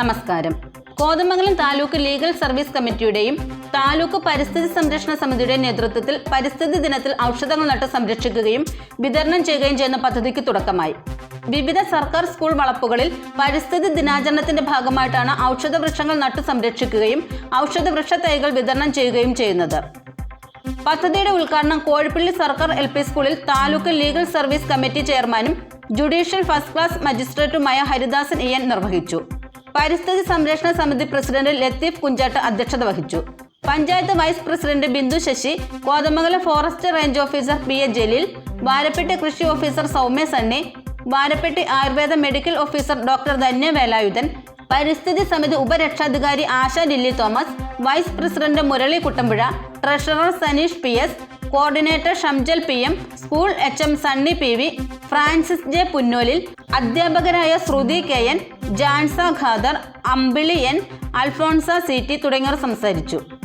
നമസ്കാരം. Kothamangalam taluk legal service കമ്മിറ്റിയുടെയും താലൂക്ക് പരിസ്ഥിതി സംരക്ഷണ സമിതിയുടെയും നേതൃത്വത്തിൽ പരിസ്ഥിതി ദിനത്തിൽ ഔഷധങ്ങൾ നട്ട് സംരക്ഷിക്കുകയും വിതരണം ചെയ്യുകയും ചെയ്യുന്ന പദ്ധതിക്ക് തുടക്കമായി. വിവിധ സർക്കാർ സ്കൂൾ വളപ്പുകളിൽ പരിസ്ഥിതി ദിനാചരണത്തിന്റെ ഭാഗമായിട്ടാണ് ഔഷധ വൃക്ഷങ്ങൾ നട്ടു സംരക്ഷിക്കുകയും ഔഷധ വൃക്ഷ തൈകൾ വിതരണം ചെയ്യുകയും ചെയ്യുന്നത്. പദ്ധതിയുടെ ഉദ്ഘാടനം കോഴിപ്പള്ളി സർക്കാർ എൽ പി സ്കൂളിൽ താലൂക്ക് ലീഗൽ സർവീസ് കമ്മിറ്റി ചെയർമാനും ജുഡീഷ്യൽ ഫസ്റ്റ് ക്ലാസ് മജിസ്ട്രേറ്റുമായ ഹരിദാസൻ ഇയൻ നിർവഹിച്ചു. പരിസ്ഥിതി സംരക്ഷണ സമിതി പ്രസിഡന്റ് ലത്തീഫ് കുഞ്ചാട്ട് അധ്യക്ഷത വഹിച്ചു. Panchayat vice president Bindu Sasi Kothamangalam forest range officer P A Jaleel Varappetty കൃഷി officer Soumya Sunny Varappetty Ayurveda medical officer doctor Dhanya Velayudhan പരിസ്ഥിതി സമിതി ഉപരക്ഷാധികാരി Asha Lilly Thomas vice president Murali Kuttampuzha treasurer Saneesh P S coordinator Shamjal P M school H M Sunny P V Francis J Punnolil അധ്യാപകരായ Shruthi K N Jansa Khader Ambili N Alphonsa C T തുടങ്ങിയവർ സംസാരിച്ചു.